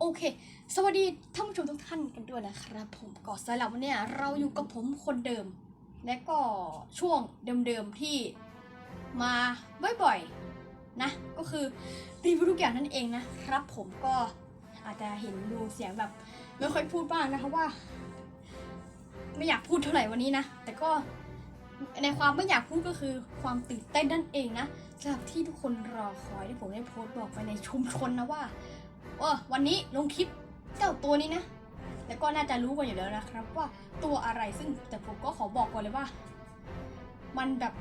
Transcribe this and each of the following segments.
โอเค สวัสดีท่านผู้ชมทุกท่านกันด้วยนะครับผมก็สำหรับวันนี้เราอยู่กับผมคนเดิม และก็ช่วงเดิมๆที่มาบ่อยๆ ก็คือรีวิวทุกอย่างนั่นเองนะครับ ผมก็อาจจะเห็นดูเสียงแบบไม่ค่อยพูดบ้างนะคะว่า ไม่อยากพูดเท่าไหร่วันนี้นะ แต่ก็ในความไม่อยากพูดก็คือความตื่นเต้นนั่นเองนะสำหรับที่ทุกคนรอคอยที่ผมได้โพสต์บอกไปในชุมชนนะว่าเออวันนี้ลงคลิปเจ้าตัวนี้นะ แล้วก็น่าจะรู้กันอยู่แล้วนะครับว่าตัวอะไรซึ่งแต่ผมก็ขอบอกก่อนเลยว่า มันแบบ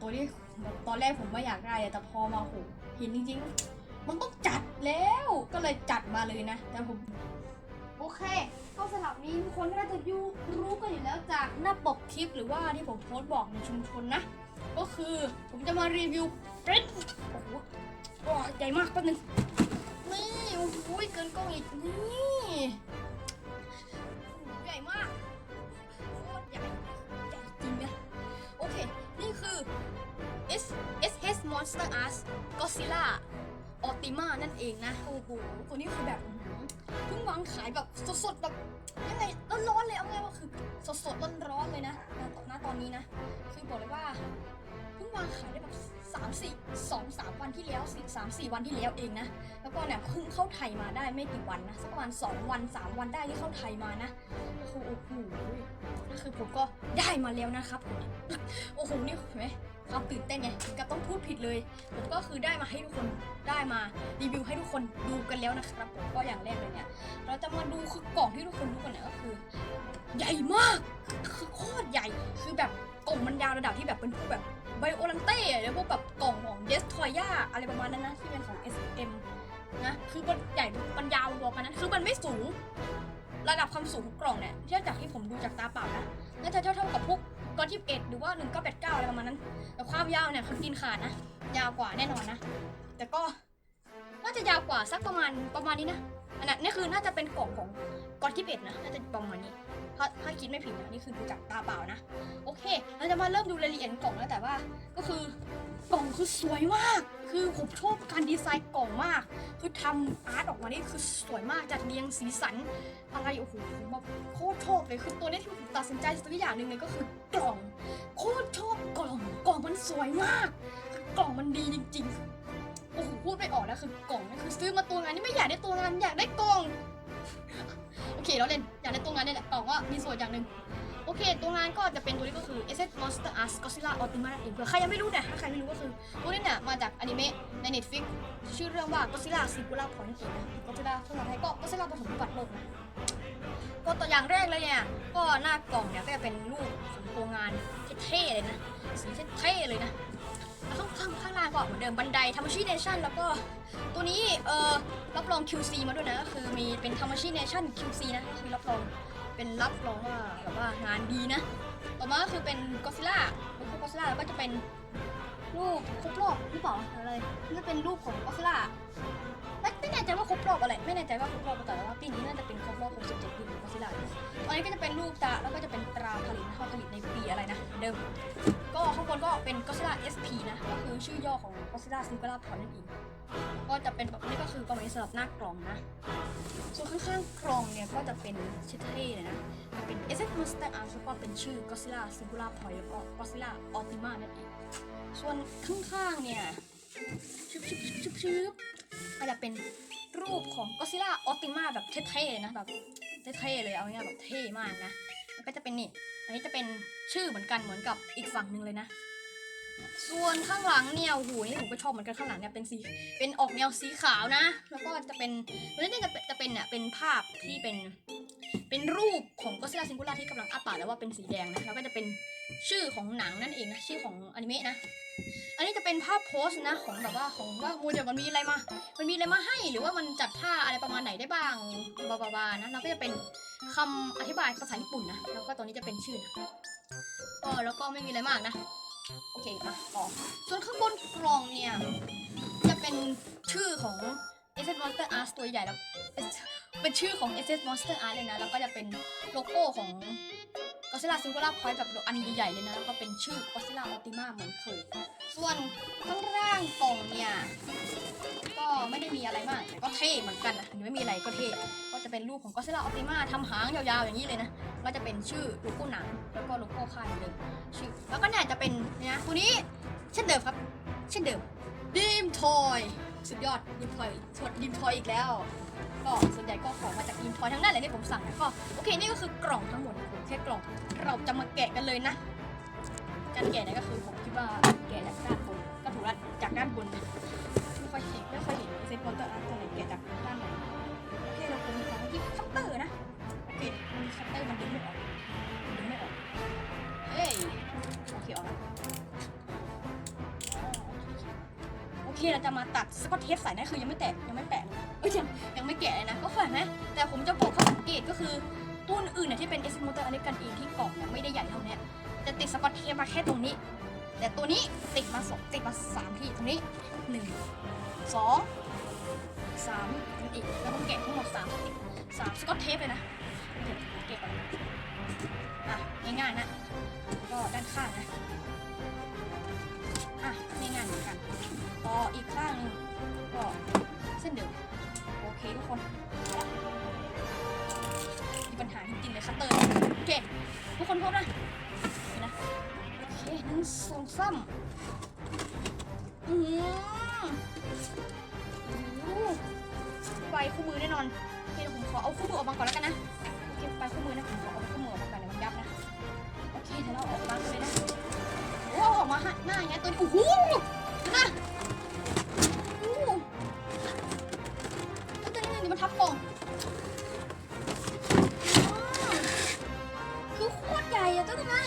ตัวที่ตอนแรกผมไม่อยากได้แต่พอมาโห เห็นจริงๆ มันต้องจัดแล้ว ก็เลยจัดมาเลยนะแต่ผม โอเค ก็สลับนี้ทุกคนก็น่าจะยูรู้กันอยู่แล้วจากหน้าปกคลิปหรือว่าที่ผมโพสต์บอกในชุมชนนะ ก็คือผมจะมารีวิวเป็นโอ้โหใหญ่มากแป๊บนึงนี่โอ้โหเกินกล้องอีกนี่ใหญ่มากโคตรใหญ่ใหญ่จริงนะโอเค นี่คือ S Monster Arts Godzilla Optima นั่นเองนะ โอ้โหตัวนี้คือแบบเพิ่งวางขายแบบสดๆ แบบยังไงร้อนๆเลยเอาไงว่าคือสดๆร้อนๆเลยนะณตอนตอนนี้นะ คือบอกเลยว่าเพิ่งวางขายได้แบบสามสี่สองสามวันที่แล้วสี่สามสี่วันที่แล้วเองนะ แล้วก็เนี่ยเพิ่งเข้าไทยมาได้ไม่กี่วันนะสักประมาณสองวันสามวันได้ที่เข้าไทยมานะโอ้โหคือผมก็ได้มาแล้วนะครับผมโอ้โหนี่เห็นไหม ความตื่นเต้นไงกับต้องพูดผิดเลยผมก็คือได้มาให้ทุกคนได้มารีวิวให้ทุกคนดูกันแล้วนะครับผมก็อย่างแรกเลยเนี่ยเราจะมาดูคือกล่องที่ทุกคนรู้กันเนี่ยก็คือ ใหญ่มากคือโคตรใหญ่คือแบบกล่องมันยาวระดับที่แบบเป็นพวกแบบไบโอลันเต้หรือพวกแบบกล่องของเดสทอย่าอะไรประมาณนั้นนะที่เป็นของ SM นะคือมันใหญ่มันยาวรวมกันนั้นคือมันไม่สูง ระดับความสูงของกล่องเนี่ยเทียบจากที่ผมดูจากตาเปล่านะน่าจะเท่าเท่ากับพวก ก้อนที่เอ็ดหรือว่าหนึ่งก้อนแปดเก้าอะไรประมาณนั้น แต่ความยาวเนี่ยคือกินขาดนะ ยาวกว่าแน่นอนนะ แต่ก็น่าจะยาวกว่าสักประมาณประมาณนี้นะ อันนั้นนี่คือน่าจะเป็นกล่องของก้อนที่เอ็ดนะ น่าจะประมาณนี้ ถ้าถ้าคิดไม่ผิดนะนี่คือดูจากตาเปล่านะ โอเค เราจะมาเริ่มดูรายละเอียดกล่องแล้วแต่ว่าก็คือกล่องคือสวยมาก คือผมชอบการดีไซน์กล่องมาก คือทำอาร์ตออกมานี่คือสวยมากจัดเรียงสีสันอะไรโอ้โหผมแบบโคตรชอบเลยคือตัวนี้ที่ผมตัดสินใจซื้อย่างหนึ่งเลยก็คือกล่อง โคตรชอบกล่องกล่องมันสวยมาก กล่องมันดีจริงๆโอ้โหพูดไม่ออกแล้วคือกล่องนี่คือซื้อมาตัวงานนี่ไม่อยากได้ตัวงานอยากได้กล่อง เคเราเล่นอยากได้ตัวงานนี่แหละกล่องก็มีส่วนอย่างหนึ่งโอเค ตัวงานก็จะเป็นตัวนี้ก็คือ S S Monster Arts Godzilla Ultima นั่นเองเผื่อใครยังไม่รู้เนี่ยถ้าใครไม่รู้ก็คือตัวนี้เนี่ยมาจากอนิเมะใน Netflix ชื่อเรื่องว่า Godzilla Singular Point นั่นเองนะ Godzilla ภาษาไทยก็ Godzilla ปฐมพิบัติโลกนะก็ตัวอย่างแรกเลยเนี่ย ก็หน้ากล่องเนี่ยก็จะเป็นรูปของตัวงานเท่ๆเลยนะสีเท่ๆเลยนะ ข้างข้างข้างล่างก็เหมือนเดิมบันไดทามาชิเนชั่นแล้วก็ตัวนี้เออรับรอง QC มาด้วยนะก็คือมีเป็นทามาชิเนชั่น QC นะคือรับรองเป็นรับรองว่าแบบว่างานดีนะ ต่อมาก็คือเป็นก็ซิล่าเป็นพวกก็ซิล่าแล้วก็จะเป็นรูปครบรอบหรือเปล่าอะไรนี่จะเป็นรูปของก็ซิล่าไม่แน่ใจว่าครบรอบอะไรไม่แน่ใจว่าครบรอบแต่ว่าปีนี้น่าจะเป็นครบรอบ67ปีของก็ซิล่าตอนนี้ก็จะเป็นรูปตาแล้วก็จะเป็นตราผลิตนะเขาผลิตในปีอะไรนะเดิม ก็ข้างบนก็เป็นก็ซิล่า SP นะ ก็คือชื่อย่อของก็ซิล่าซิงเกิลาพอนั่นเองก็จะเป็นแบบนี้ก็คือประมาณนี้สำหรับหน้ากล่องนะ ส่วนข้างๆกล่องเนี่ยก็จะเป็นชื่อเท่เลยนะ เป็น S S Monster Arts แล้วก็เป็นชื่อ Godzilla Singular Point แล้วก็ Godzilla Ultima นั่นเอง ส่วนข้างๆเนี่ยชึบชึบชึบชึบชึบก็จะเป็นรูปของ Godzilla Ultima แบบเท่ๆนะแบบเท่ๆเลยเอาง่ายๆแบบเท่มากนะ แล้วก็จะเป็นนี่ อันนี้จะเป็นชื่อเหมือนกันเหมือนกับอีกฝั่งหนึ่งเลยนะ ส่วนข้างหลังเนี่ยหูนี่ผมก็ชอบเหมือนกันข้างหลังเนี่ยเป็นสี เป็นออกแนวสีขาวนะ แล้วก็จะเป็นวันนี้จะเป็นจะเป็นเนี่ยเป็นภาพที่เป็น เป็นรูปของก็ซิล่าซิงคูล่าที่กำลังอ้าปากแล้วว่าเป็นสีแดงนะ แล้วก็จะเป็นชื่อของหนังนั่นเองนะ ชื่อของอนิเมะนะ อันนี้จะเป็นภาพโพสต์นะของแบบว่าของว่าโมเดลมันมีอะไรมา มันมีอะไรมาให้หรือว่ามันจัดท่าอะไรประมาณไหนได้บ้างบาบาบานะแล้วก็จะเป็นคำอธิบายภาษาญี่ปุ่นนะแล้วก็ตัวนี้จะเป็นชื่อนะก็แล้วก็ไม่มีอะไรมากนะโอเคมาต่อส่วนข้างบนกล่องเนี่ยจะเป็นชื่อของ S S Monster Arts ตัวใหญ่แล้วเป็นเป็นชื่อของ SS Monster Art เลยนะแล้วก็จะเป็นโลโก้ของ Godzilla Singular Point แบบอันใหญ่ๆเลยนะแล้วก็เป็นชื่อ Godzilla Ultima เหมือนเคย ส่วนข้างล่างกล่องเนี่ยก็ไม่ได้มีอะไรมากแต่ก็เท่เหมือนกันนะไม่มีอะไรก็เท่ก็จะเป็นรูปของ Godzilla Ultima ทำหางยาวๆอย่างนี้เลยนะก็จะเป็นชื่อโลโก้หนังแล้วก็โลโก้ค่ายเหนเดิมชื่อแล้วก็เนี่ยจะเป็นเนี่ยตัวนี้เช่นเดิมครับ เช่นเดิมดีมทอยสุดยอดดีมทอยสวดดีมทอยอีกแล้ว ก็ส่วนใหญ่ก็ของ มาจากดีมทอยทั้งนั้นเลยที่ผมสั่งนะก็โอเคนี่ก็คือกล่องทั้งหมดแค่กล่องเราจะมาแกะกันเลยนะ การแกะเนี่ยก็คือผมคิดว่าแกะจากด้านบนก็ถูกและจากด้านบนไม่ค่อยเห็นไม่ค่อยเห็นเซนคอนเตอร์อาร์ตตัวไหนแกะจากด้านไหนโอเคเราคงมีของที่คัตเตอร์นะโอเคมันคัตเตอร์มันดึงไม่ออกมันดึงไม่ออกเฮ้ยโอเคออกแล้ว โอเคเราจะมาตัดสกอตเทปใส่นะคือยังไม่แตะยังไม่แปะเลยนะเอ้ยยังยังไม่แกะเลยนะก็เห็นไหมแต่ผมจะบอกข้อสังเกตก็คือตัวอื่นเนี่ยที่เป็นเอสโมเตอร์อันนี้กันเองที่กล่องเนี่ยไม่ได้ใหญ่เท่านี้จะติดสกอตเทปมาแค่ตรงนี้ แต่ตัวนี้ติดมาสองติดมาสามที่ตรงนี้หนึ่งสองสามอีกแล้วต้องแกะทั้งหมดสามติดสามสกอตเทปเลยนะเดี๋ยวเก็บก่อนอะง่ายๆนะก็ด้านข้างนะ อะง่ายเหมือนกันต่ออีกข้างหนึงก็เส้นเดิมโอเคทุกคนมีปัญหาจริงๆเลยคัตเตอร์โอเคทุกคนพร้อมนะนะโอเคหนึ่งสองสามอืมโอ้ไฟคู่มือแน่นอนโอเคเดี๋ยวผมขอเอาคู่มือออกมาก่อนแล้วกันนะโอเคไฟคู่มือนะผมขอเอาคู่มือออกมาก่อนเดี๋ยวมันยับนะโอเคเดี๋ยวเราออกมาเลยนะโอ้ออก มาหน้าอย่างเงี้ยตัวนี้โอ้โหนะโอ้โหแล้วตัวนี้นี่มันทับกล่องอ้าวคือโคตรใหญ่อะตัวนี้นะ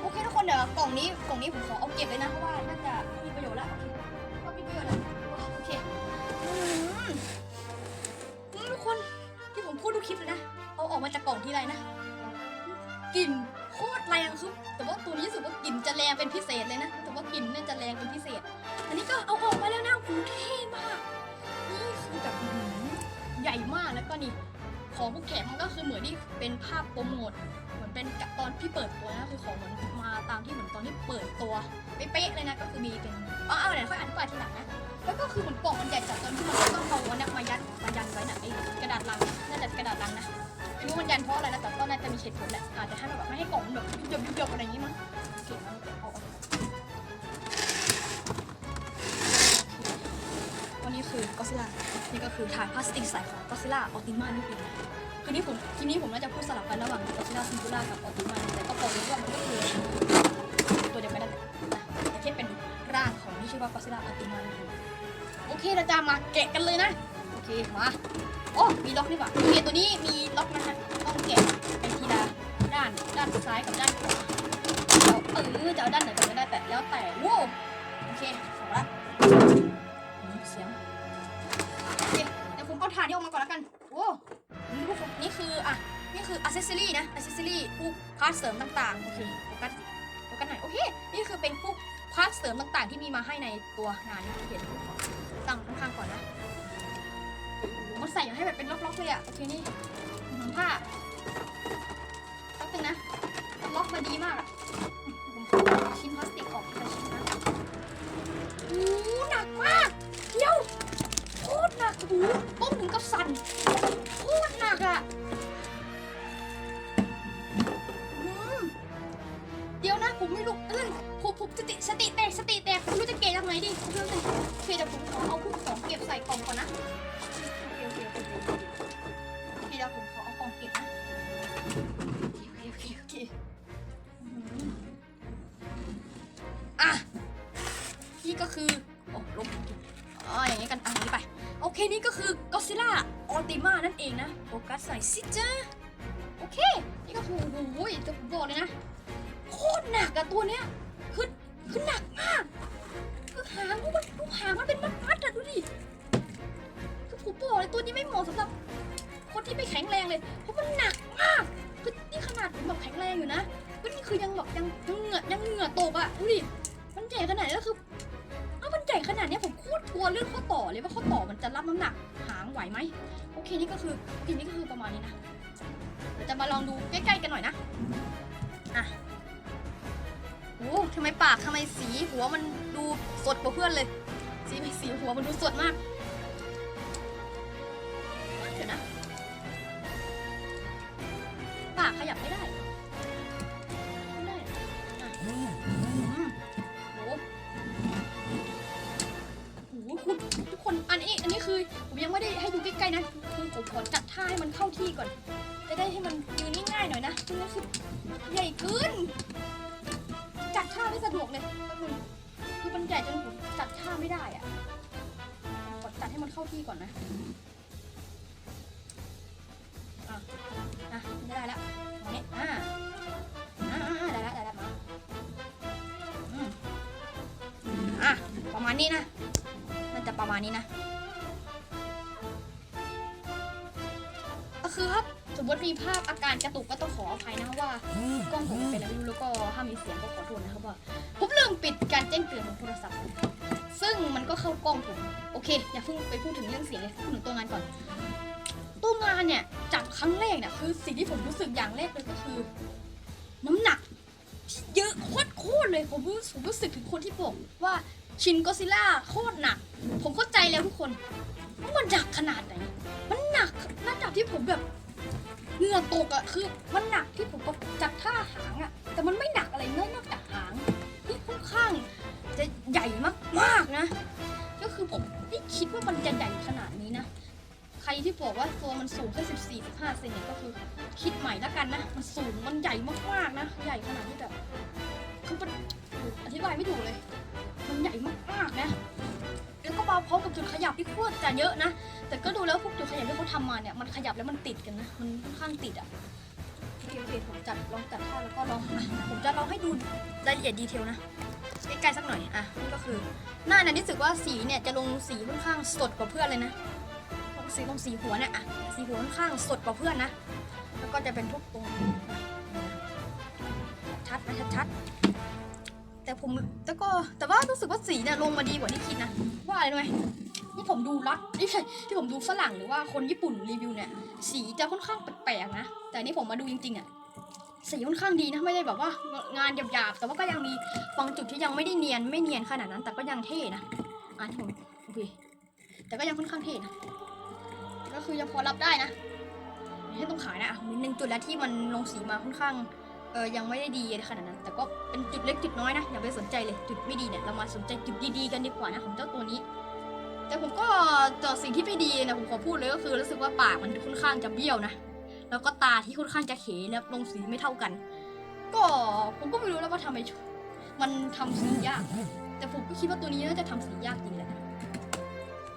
โอเคทุกคนเดี๋ยวกล่องนี้กล่องนี้ผมขอเอาเก็บเลยนะเพราะว่าน่าจะไม่มีประโยชน์ละโอเคก็มีประโยชน์ล้วโอเคอืมอืมทุกคนที่ผมพูดทุกคลิปเลยนะ เอาออกมาจากกล่องที่ไรนะกลิ่นโคตรแรงคือแต่ว่าตัวนี้รู้สึกว่ากลิ่นจะแรงเป็นพิเศษ เหมือนเป็นตอนที่เปิดตัวนะคือของเหมือนมาตามที่เหมือนตอนที่เปิดตัวเป๊ะเลยนะก็คือมีเป็นอ๋อเอาเดี๋ยวค่อยอธิบายทีหลังนะแล้วก็คือเหมือนกล่องมันใหญ่จัดจนที่มันต้องเอาอันเนี้ยมายัดมายันไว้น่ะไอ้กระดาษลังน่าจะกระดาษลังนะไม่รู้มันยันเพราะอะไรนะแต่ก็น่าจะมีเหตุผลแหละอาจจะให้มันแบบไม่ให้กล่องมันแบบยุบยุบยุบอะไรอย่างงี้มั้งเก่งมากเอาออกวันนี้คือก็ซิล่านี่ก็คือฐานพลาสติกใสของก็ซิล่าออติมานี่เอง คือนี่ผมทีนี้ผมน่าจะพูดสลับกันระหว่างก็ซิล่าซิงคูล่ากับออติมาแต่ก็บอกเลยว่ามันก็คือตัวเดียวกันนั่นแหละนะแต่แค่เป็นร่างของที่ชื่อว่าก็ซิล่าออติมานี่เองโอเคเราจะมาแกะกันเลยนะโอเคมาโอ้มีล็อกนี่ว่าโอเคตัวนี้มีล็อกนะคะต้องแกะไปทีละด้านด้านซ้ายกับด้านขวาเอาเออจะเอาด้านไหนก็ได้แต่แล้วแต่โว้โอเค เซเซอรี่นะอัซเซอรี่พวกพาร์ทเสริมต่างๆ โอเคโฟกัสโฟกัสหน่อย โอเค นี่คือเป็นพวกพาร์ทเสริมต่างๆ ที่มีมาให้ในตัวงานนี้เห็นตั้งข้างๆก่อนนะมันใส่ให้แบบเป็นล็อกๆเลยอะโอเคนี่หนังผ้าแป๊บนึงนะ ล็อกมาดีมากอะชิ้นพลาสติกออกแต่ชิ้นนะโอ้โหหนักมาก เดี๋ยวโคตรหนักโอ้โหต้มถึงกับสั่น ยผมผมสติสติแตกสติแตกไม่รู้จะเกะยังไงดีผมไม่รู้จะโอเคเดี๋ยวผมขอเอาพวกของเก็บใส่กล่องก่อนนะโอเคโอเคโอเคโอเคเดี๋ยวผมขอเอากล่องเก็บนะโอเคโอเคโอเคอะนี่ก็คือโอ้ลบอ๋ออย่างนี้กันอะอางนี้ไปโอเคนี่ก็คือก็ซิล่าออติมานั่นเองนะโฟกัสใส่สิจ้าโอเค นี่ก็คือโอ้โหจะผมบอกเลยนะ โคตรหนักอะตัวเนี้ย คือหนักมาก คือหางมันดูหางมันเป็นมัดๆอะดูดิ คือผมบอกเลยตัวนี้ไม่เหมาะสำหรับ คนที่ไม่แข็งแรงเลย เพราะมันหนักมาก คือนี่ขนาดผมแบบแข็งแรงอยู่นะก็นี่คือยังแบบยังยังเหงื่อยังเหงื่อตกอะดูดิ มันใหญ่ขนาดนี้แล้วคือเอ้ามันใหญ่ขนาดนี้ผมโคตรกลัวเรื่องข้อต่อเลยว่าข้อต่อมันจะรับน้ำหนักหางางไหวไหม โอเคนี่ก็คือโอเคนี่ก็คือประมาณนี้นะ เดี๋ยวจะมาลองดูใกล้ๆกันหน่อยนะ อะ โอ้ทำไมปากทำไมสีหัวมันดูสดกว่าเพื่อนเลย สีไม่สีหัวมันดูสดมากเดี๋ยวนะ ปากขยับไม่ได้ ไม่ได้อะอืมโหโหคุณทุกคน อันนี้ อันนี้คือ ผมยังไม่ได้ให้ดูใกล้ๆนะคือผมขอจัดท่าให้มันเข้าที่ก่อน จะได้ให้มันยืนง่ายๆหน่อยนะนั่คือใหญ่เกิน ไม่สะดวกเลยแป๊บนึงคือมันใหญ่จนผมจัดท่าไม่ได้อะขอจัดให้มันเข้าที่ก่อนนะอะอะไม่ได้แล้วเอาเนี่ยอ่าอ่าอ่าได้แล้วได้แล้วมาอืมอะประมาณนี้นะน่าจะประมาณนี้นะก็คือครับสมมติมีภาพอาการกระตุกก็ต้องขออภัย กล้องผมเป็นอะไรไม่รู้แล้วก็ถ้ามีเสียงก็ขอโทษนะครับว่าผมลืมปิดการแจ้งเตือนของโทรศัพท์ซึ่งมันก็เข้ากล้องผมโอเค อย่าเพิ่งไปพูดถึงเรื่องเสียงเลยพูดถึงตัวงานก่อน ตัวงานเนี่ยจากครั้งแรกเนี่ยคือสิ่งที่ผมรู้สึกอย่างแรกเลยก็คือ น้ำหนักที่เยอะโคตรโคตรเลยผมรู้ผมรู้สึกถึงคนที่บอกว่าชินก็ซิล่าโคตรหนัก ผมเข้าใจแล้วทุกคนว่ามันหนักขนาดไหนมันหนักระดับที่ผมแบบ เหงื่อตกอะคือมันหนักที่ผมก็จับท่าหางอะแต่มันไม่หนักอะไรเลยนอกจากหางที่ค่อนข้างจะใหญ่มากๆนะ ก็คือผมไม่คิดว่ามันจะใหญ่ขนาดนี้นะ ใครที่บอกว่าตัวมันสูงแค่ 14 15เซนเนี่ยก็คือคิดใหม่แล้วกันนะ มันสูงมันใหญ่มากๆนะ ใหญ่ขนาดที่แบบคือมันอธิบายไม่ถูกเลย มันใหญ่มากๆนะ แล้วก็มาพร้อมกับจุดขยับที่โคตรจะเยอะนะ แต่ก็ดูแล้วพวกจุดขยับที่เขาทำมาเนี่ยมันขยับแล้วมันติดกันนะ มันค่อนข้างติดอะโอเคโอเคผมจัดลองจัดท่าแล้วก็ลองผมจะลองให้ดูรายละเอียดดีเทลนะใกล้ๆสักหน่อยอะนี่ก็คือหน้าเนี่ยรู้สึกว่าสีเนี่ยจะลงสีค่อนข้างสดกว่าเพื่อนเลยนะลงสีลงสีหัวเนี่ยอะสีหัวค่อนข้างสดกว่าเพื่อนนะ แล้วก็จะเป็นทุกตรงชัดนะชัดๆ แต่ผมแต่ก็แต่ว่ารู้สึกว่าสีเนี่ยลงมาดีกว่าที่คิดนะ ว่าอะไรรู้ไหมนี่ผมดูรัดนี่ใช่ที่ผมดูฝรั่งหรือว่าคนญี่ปุ่นรีวิวเนี่ย สีจะค่อนข้างแปลกๆนะ แต่นี่ผมมาดูจริงๆอะสีค่อนข้างดีนะไม่ได้แบบว่างานหยาบๆ แต่ว่าก็ยังมีบางจุดที่ยังไม่ได้เนียนไม่เนียนขนาดนั้น แต่ก็ยังเท่นะอะที่ผมโอเคแต่ก็ยังค่อนข้างเท่นะก็คือยังพอรับได้นะไม่ต้องขายนะอะมีหนึ่งจุดแล้วที่มันลงสีมาค่อนข้าง เออยังไม่ได้ดีขนาดนั้น แต่ก็เป็นจุดเล็กจุดน้อยนะอย่าไปสนใจเลยจุดไม่ดีเนี่ยเรามาสนใจจุดดีๆกันดีกว่านะของเจ้าตัวนี้ แต่ผมก็ต่อสิ่งที่ไม่ดีนะผมขอพูดเลยก็คือรู้สึกว่าปากมันค่อนข้างจะเบี้ยวนะแล้วก็ตาที่ค่อนข้างจะเขแล้วลงสีไม่เท่ากัน ก็ผมก็ไม่รู้แล้วว่าทำไมมันทำสียาก แต่ผมก็คิดว่าตัวนี้น่าจะทำสียากจริงแหละนะ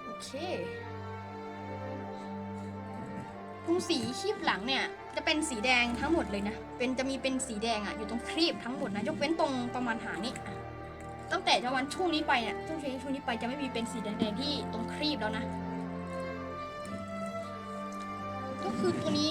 โอเคตรงสีคีบหลังเนี่ย จะเป็นสีแดงทั้งหมดเลยนะ เป็นจะมีเป็นสีแดงอะอยู่ตรงครีบทั้งหมดนะยกเว้นตรงประมาณหางนี้ตั้งแต่ประมาณช่วงนี้ไปเนี่ยช่วงนี้ช่วงนี้ไปจะไม่มีเป็นสีแดงๆที่ตรงครีบแล้วนะ ก็คือตัวนี้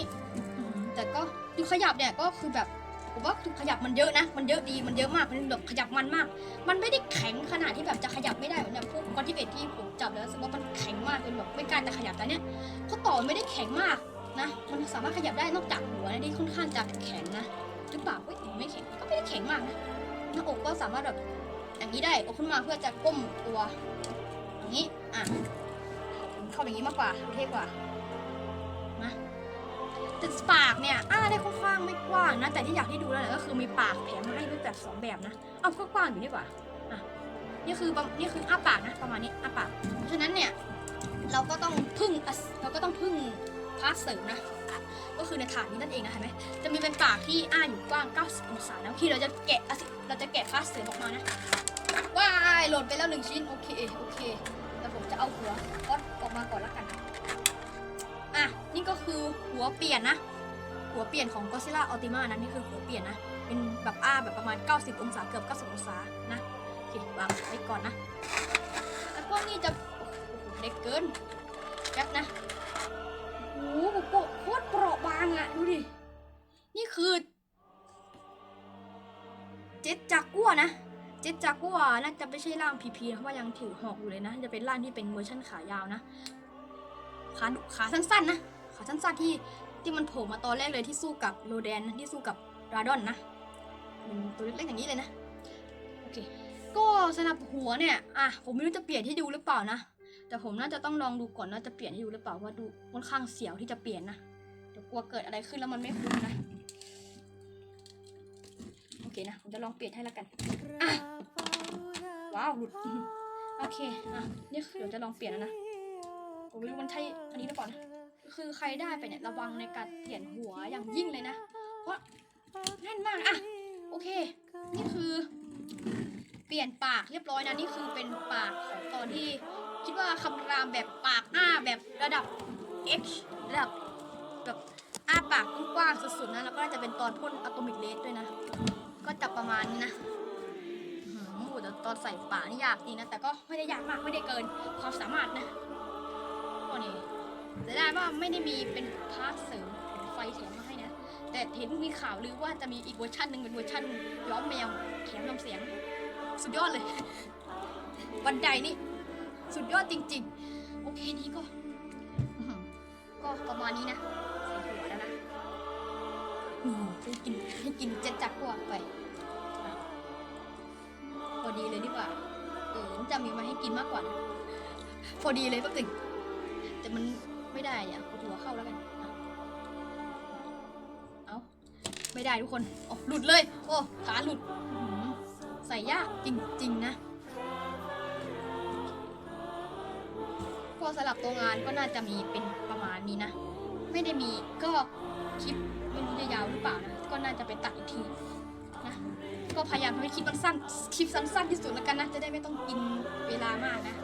แต่ก็ดูขยับเนี่ยก็คือแบบผมว่าดูขยับมันเยอะนะ มันเยอะดีมันเยอะมากมันแบบขยับมันมาก มันไม่ได้แข็งขนาดที่แบบจะขยับไม่ได้เหมือนแบบพวกก้อนที่เอ็ดที่ผมจับแล้วรู้สึกว่ามันแข็งมากจนแบบไม่กล้าจะขยับแต่เนี้ยเขาต่อไม่ได้แข็งมาก นะ มันสามารถขยับได้นอกจากหัวนะที่ค่อนข้างจะแข็งนะหรือเปล่าเฮ้ยไม่แข็งก็ไม่ได้แข็งมากนะหน้าอกก็สามารถแบบอย่างนี้ได้อาขึ้นมาเพื่อจะก้มตัวอย่างนี้อะเข้าอย่างนี้มากกว่าเท่กว่านะแต่ปากเนี่ยอ้าได้ค่อนข้างไม่กว้างนะ แต่ที่อยากให้ดูแล้วก็คือมีปากแถมมาให้ด้วยแบบสองแบบนะเอาก็กว้างอยู่ดีกว่าอะนี่คือนี่คืออ้าปากนะ ประมาณนี้อ้าปากเพราะฉะนั้นเนี่ยเราก็ต้องพึ่งเราก็ต้องพึ่ง พาร์ทเสริมนะ ก็คือในฐานนี้นั่นเองนะเห็นไหมจะมีเป็นปากที่อ้าอยู่กว้าง 90 องศานะที่เราจะแกะเราจะแกะพาร์ทเสริมออกมานะว้ายหล่นไปแล้วหนึ่งชิ้นโอเคโอเคแต่ผมจะเอาหัวก็ออกมาก่อนละกันอะนี่ก็คือหัวเปลี่ยนนะ หัวเปลี่ยนของ Godzilla Ultima นะนี่คือหัวเปลี่ยนนะเป็นแบบอ้าแบบประมาณ 90 องศาเกือบ 90 องศานะโอเควางไว้ก่อนนะแล้วกนี่จะเล็กเกินแป๊บนะ โอ้โหโปะโคตรเปราะบางอะดูดิ นี่คือเจ็ดจากกัวนะ เจ็ดจากกัวน่าจะไม่ใช่ร่างพีพีเพราะว่ายังถือหอกอยู่เลยนะ จะเป็นร่างที่เป็นเวอร์ชันขายาวนะ ขาขาสั้นๆนะ ขาสั้นๆที่ที่มันโผล่มาตอนแรกเลยที่สู้กับโรแดนนะที่สู้กับราดอนนะตัวเล็กๆอย่างนี้เลยนะ โอเค ก็สำหรับหัวเนี่ย อะ ผมไม่รู้จะเปลี่ยนให้ดูหรือเปล่านะ แต่ผมน่าจะต้องลองดูก่อนว่าจะเปลี่ยนให้ดูหรือเปล่าเพราดูค่อนข้างเสียวที่จะเปลี่ยนนะเดี๋ยวกลัวเกิดอะไรขึ้นแล้วมันไม่คุ้มนะโอเคนะผมจะลองเปลี่ยนให้แล้วกันอะว้าวหลุดโอเคอะนี่คือเดี๋ยวจะลองเปลี่ยนแล้วนะผมไม่รู้มันใช่อันนี้หรือเปล่านะคือใครได้ไปเนี่ยระวังในการเปลี่ยนหัวอย่างยิ่งเลยนะเพราะแน่นมากอะโอเค นี่คือ เปลี่ยนปากเรียบร้อยนะนี่คือเป็นปากของตอนที่ คิดว่าคำรามแบบปากอ้าแบบระดับ H ระดับแบบอ้าปากกว้างสุดๆนะแล้วก็จะเป็นตอนพ่นอะตอมิกเลสด้วยนะ ก็จะประมาณนี้นะหือแต่ตอนใส่ปานี่ยากจริงนะ แต่ก็ไม่ได้ยากมากไม่ได้เกินความสามารถนะก็นี่จะได้ว่าไม่ได้มีเป็นพาร์ทเสริมไฟแถมมาให้นะ แต่เห็นมีข่าวลือว่าจะมีอีกเวอร์ชันหนึ่งเป็นเวอร์ชันย้อมแมวแถมทำเสียง สุดยอดเลยบันไดนี่ สุดยอดจริง ๆ โอเคนี้ก็อื้อหือก็ประมาณนี้นะใส่หัวแล้วนะอืมให้กินให้กินเจ็ดจับกว่าไปอะพอดีเลยดีกว่าเออจะมีมาให้กินมากกว่านะพอดีเลยก็ติงแต่มันไม่ได้เนี่ยกดหัวเข้าแล้วกันอะเอาไม่ได้ทุกคนอ๋อหลุดเลย โอ้ขาหลุดอื้อหือใส่ยากจริง ๆ นะ ก็สลับตัวงานก็น่าจะมีเป็นประมาณนี้นะ ไม่ได้มีก็คลิปไม่รู้จะยาวหรือเปล่านะก็น่าจะไปตัดอีกทีนะก็พยายามทำให้คลิปมันสั้นคลิปสั้นๆที่สุดแล้วกันนะจะได้ไม่ต้องกินเวลามากนะ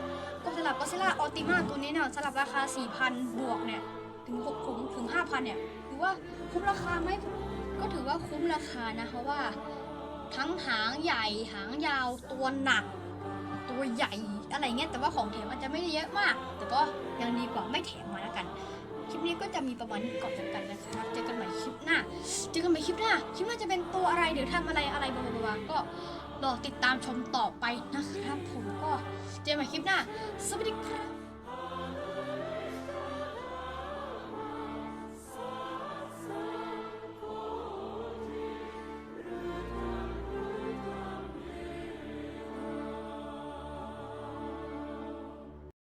ก็สำหรับก็ซิล่าออติมาตัวนี้เนี่ยสำหรับราคา 4,000 บวกเนี่ยถึง6ถึงถึง 5,000 เนี่ยถือว่าคุ้มราคาไหมก็ถือว่าคุ้มราคานะเพราะว่าทั้งหางใหญ่หางยาวตัวหนัก ตัวใหญ่อะไรเงี้ยแต่ว่าของแถมมันจะไม่ได้เยอะมาก แต่ก็ยังดีกว่าไม่แถมมาแล้วกัน คลิปนี้ก็จะมีประมาณนี้ก่อนแล้วกันนะครับเจอกันใหม่คลิปหน้าเจอกันใหม่คลิปหน้าคลิปหน้าจะเป็นตัวอะไรเดี๋ยวทำอะไรอะไรบ้าบลาก็รอติดตามชมต่อไปนะครับ ผมก็เจอกันใหม่คลิปหน้าสวัสดีครับ